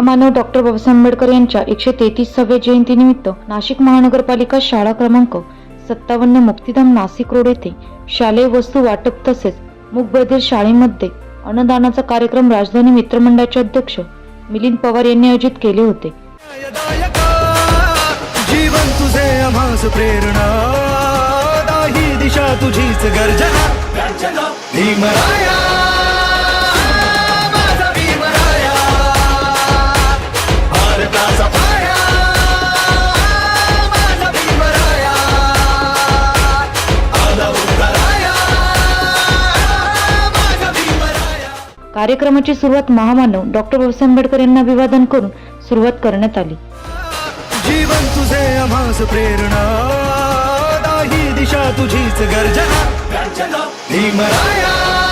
महामानव डॉक्टर बाबासाहेब आंबेडकर यांच्या एकशे तेहतीसाव्या जयंतीनिमित्त नाशिक महानगरपालिका शाळा क्रमांक सत्तावन्न मुक्तीधाम नाशिक रोड येथे शालेय वस्तू वाटप तसेच मूकबधीर शाळेमध्ये अन्नदानाचा कार्यक्रम राजधानी मित्रमंडळाचे अध्यक्ष मिलिंद पवार यांनी आयोजित केले होते जीवन तुझे आम्हास प्रेरणा दिशा तुझीच गर्जना गर्जना। कार्यक्रमाची सुरुवात महामानव डॉक्टर बाबासाहेब आंबेडकर यांना अभिवादन करून सुरुवात करण्यात आली. जीवन तुझे आम्हास प्रेरणा. दाही दिशा तुझीच गर्जना. भीमराया.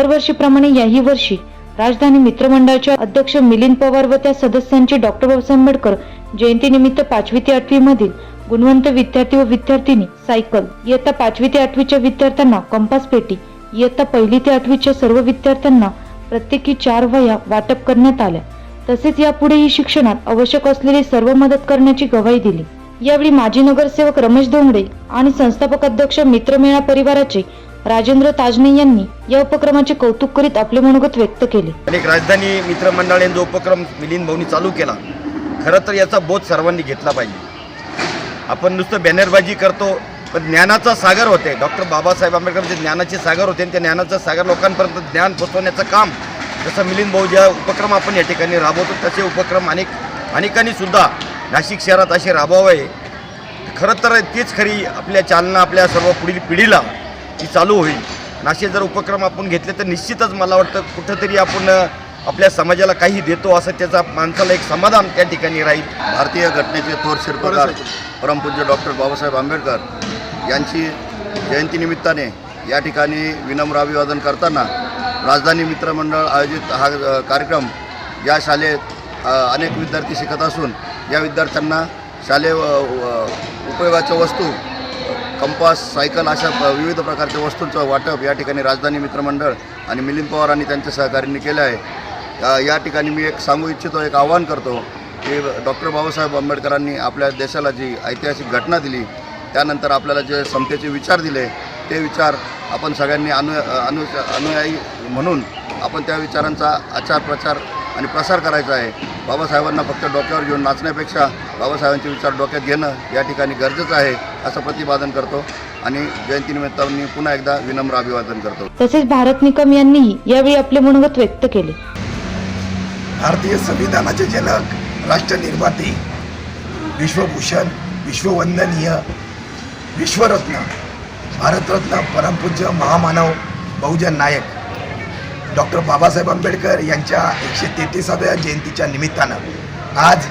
दरवर्षीप्रमाणे याही वर्षी राजधानी मित्रमंडळाचे अध्यक्ष मिलिंद पवार व त्या सदस्यांची डॉक्टर बाबासाहेब आंबेडकर जयंतीनिमित्त पाचवी ते आठवी मधील गुणवंत विद्यार्थी व विद्यार्थिनी सायकल इयत्ता पाचवी ते आठवीच्या विद्यार्थ्यांना कंपास पेटी इयत्ता पहिली ते आठवीच्या सर्व विद्यार्थ्यांना प्रत्येकी चार वया वाटप करण्यात आल्या. तसेच यापुढेही शिक्षणात आवश्यक असलेली सर्व मदत करण्याची गवाही दिली. यावेळी माजी नगरसेवक रमेश धोंगडे आणि संस्थापक अध्यक्ष मित्रमेळा परिवाराचे राजेंद्र ताजने यांनी या उपक्रमाचे कौतुक करीत आपले मनोगत व्यक्त केले. अनेक राजधानी मित्रमंडळ यांचा उपक्रम मिलिंद भाऊनी चालू केला खरं तर याचा बोध सर्वांनी घेतला पाहिजे. आपण नुसतं बॅनरबाजी करतो पण ज्ञानाचा सागर होते. डॉक्टर बाबासाहेब आंबेडकर जे ज्ञानाचे सागर होते आणि त्या ज्ञानाचा सागर लोकांपर्यंत ज्ञान पोचवण्याचं काम जसं मिलिंद भाऊ ज्या उपक्रम आपण या ठिकाणी राबवतो तसे उपक्रम अनेक अनेकांनी सुद्धा नाशिक शहरात असे राबवावे. खरं तर तीच खरी आपल्या चालना आपल्या सर्व पुढील पिढीला ती चालू होईल. नाशे जर उपक्रम आपण घेतले तर निश्चितच मला वाटतं कुठंतरी आपण आपल्या समाजाला काही देतो असं त्याचा माणसाला एक समाधान त्या ठिकाणी राहील. भारतीय घटनेचे थोर शिल्पकार परमपूज्य डॉक्टर बाबासाहेब आंबेडकर यांची जयंतीनिमित्ताने या ठिकाणी विनम्र अभिवादन करताना राजधानी मित्रमंडळ आयोजित हा कार्यक्रम या शाळेत अनेक विद्यार्थी शिकत असून या विद्यार्थ्यांना शालेय उपयोगाच्या वस्तू कंपास सायकल अशा विविध प्रकारच्या वस्तूंचं वाटप या ठिकाणी राजधानी मित्रमंडळ आणि मिलिंद पवार आणि त्यांच्या सहकार्यांनी केलं आहे. या- या ठिकाणी मी एक सांगू इच्छितो एक आवाहन करतो की डॉक्टर बाबासाहेब आंबेडकरांनी आपल्या देशाला जी ऐतिहासिक घटना दिली त्यानंतर आपल्याला जे समतेचे विचार दिले ते विचार आपण सगळ्यांनी अनु अनु अनुयायी म्हणून आपण त्या विचारांचा आचार प्रचार आणि प्रसार करायचा आहे. बाबासाहेबांना फक्त डोक्यावर घेऊन नाचण्यापेक्षा बाबासाहेबांचे विचार डोक्यात घेणं या ठिकाणी गरजेचं आहे असं प्रतिपादन करतो. आणि जयंतीनिमित्त मी पुन्हा एकदा विनम्र अभिवादन करतो. तसेच भारत निकम यांनीही यावेळी आपले मनोगत व्यक्त केले. भारतीय संविधानाचे जनक राष्ट्रनिर्माते विश्वभूषण विश्ववंदनीय विश्वरत्न भारतरत्न परमपूज्य महामानव बहुजन नायक. डॉक्टर बाबासाहेब आंबेडकर यांच्या एकशे तेहतीसाव्या जयंतीच्या निमित्तानं आज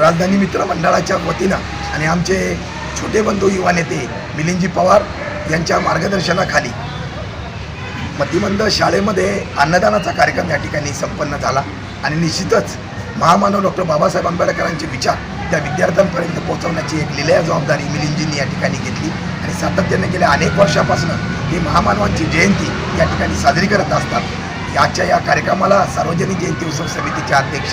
राजधानी मित्र मंडळाच्या वतीनं आणि आमचे छोटे बंधू युवा नेते मिलिंदजी पवार यांच्या मार्गदर्शनाखाली मतिमंद शाळेमध्ये अन्नदानाचा कार्यक्रम या ठिकाणी संपन्न झाला. आणि निश्चितच महामानव डॉक्टर बाबासाहेब आंबेडकरांचे विचार त्या विद्यार्थ्यांपर्यंत पोहोचवण्याची एक लिलया जबाबदारी मिलिंदजींनी या ठिकाणी घेतली. आणि सातत्याने गेल्या अनेक वर्षापासून ही महामानवांची जयंती या ठिकाणी साजरी करत असतात. आजच्या या कार्यक्रमाला सार्वजनिक जयंती उत्सव समितीचे अध्यक्ष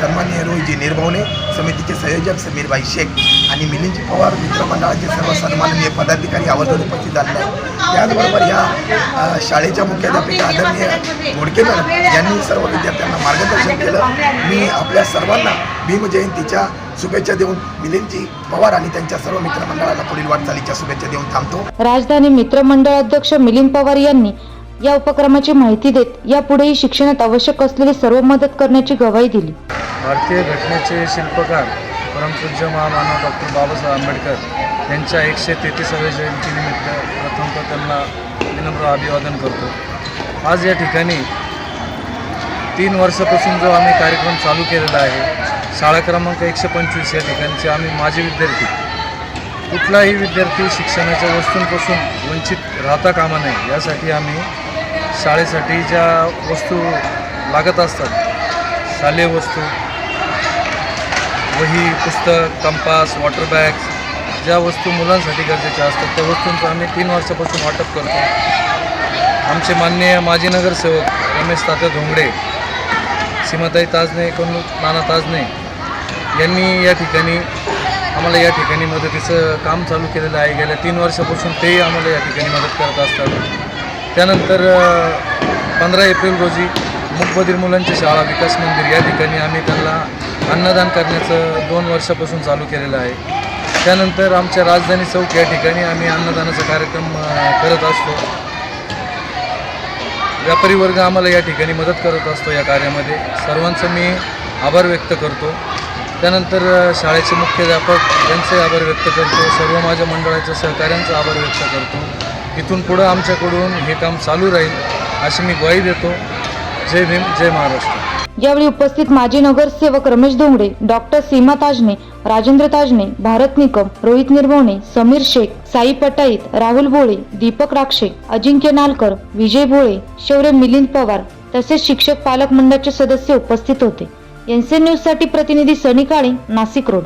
सन्मान्य रोहिजी निर्भवणे समितीचे संयोजक समीरबाई शेख आणि मिलिंदजी पवार मित्रमंडळाचे सर्व सन्माननीय पदाधिकारी आवर्जून उपस्थित झाले आहेत. त्याचबरोबर या शाळेच्या मुख्याध्यापिका आदरणीय गोडके मॅडम यांनी सर्व विद्यार्थ्यांना मार्गदर्शन केलं. मी आपल्या सर्वांना भीम जयंतीच्या शुभेच्छा देऊन मिलिंदजी पवार आणि त्यांच्या सर्व मित्रमंडळाला पुढील वाटचालीच्या शुभेच्छा देऊन थांबतो. राजधानी मित्रमंडळ अध्यक्ष मिलिंद पवार यांनी या उपक्रमाची माहिती देत यापुढेही शिक्षणात आवश्यक असलेली सर्व मदत करण्याची गवाही दिली. भारतीय घटनेचे शिल्पकार परमपूज्य महामानव डॉक्टर बाबासाहेब आंबेडकर यांच्या एकशे तेहतीसाव्या जयंतीनिमित्त प्रथमतः त्यांना विनम्र अभिवादन करतो. आज या ठिकाणी तीन वर्षापासून जो आम्ही कार्यक्रम चालू केलेला आहे शाळा क्रमांक एकशे पंचवीस या ठिकाणचे आम्ही माजी विद्यार्थी. कुठलाही विद्यार्थी शिक्षणाच्या वस्तूंपासून वंचित राहता कामा नये यासाठी आम्ही शाळेसाठी ज्या वस्तू लागत असतात. शालेय वस्तू वही पुस्तक कंपास वॉटर बॅग्स ज्या वस्तू मुलांसाठी गरजेच्या असतात त्या वस्तूंचं आम्ही तीन वर्षापासून वाटप करतो. आमचे माननीय माजी नगरसेवक रमेश तात्या धोंगडे सीमाताई ताजने कोण नाना ताजने यांनी या ठिकाणी आम्हाला या ठिकाणी मदतीचं काम चालू केलेलं आहे. गेल्या तीन वर्षापासून तेही आम्हाला या ठिकाणी मदत करत असतात. त्यानंतर पंधरा एप्रिल रोजी मुकबधीर मुलांची शाळा विकास मंदिर या ठिकाणी आम्ही त्यांना अन्नदान करण्याचं दोन वर्षापासून चालू केलेलं आहे. त्यानंतर आमच्या राजधानी चौक या ठिकाणी आम्ही अन्नदानाचा कार्यक्रम करत असतो. व्यापारी वर्ग आम्हाला या ठिकाणी मदत करत असतो या कार्यामध्ये. सर्वांचं मी आभार व्यक्त करतो. त्यानंतर शाळेचे मुख्याध्यापक यांचे आभार व्यक्त करतो. सर्व माझ्या मंडळाच्या सहकाऱ्यांचा आभार व्यक्त करतो. इथून पुढं आमच्याकडून हे काम चालू राहील अशी मी ग्वाही देतो. जय भीम जय महाराष्ट्र. यावेळी उपस्थित माजी नगरसेवक रमेश धोंगडे डॉक्टर सीमा ताजने राजेंद्र ताजने भारत निकम रोहित निर्मोणे समीर शेख साई पटाईत राहुल भोळे दीपक राक्षे अजिंक्य नालकर विजय भोळे शौर्य मिलिंद पवार तसेच शिक्षक पालक मंडळाचे सदस्य उपस्थित होते. एनसीएन न्यूजसाठी प्रतिनिधी सनी काळे नाशिक रोड.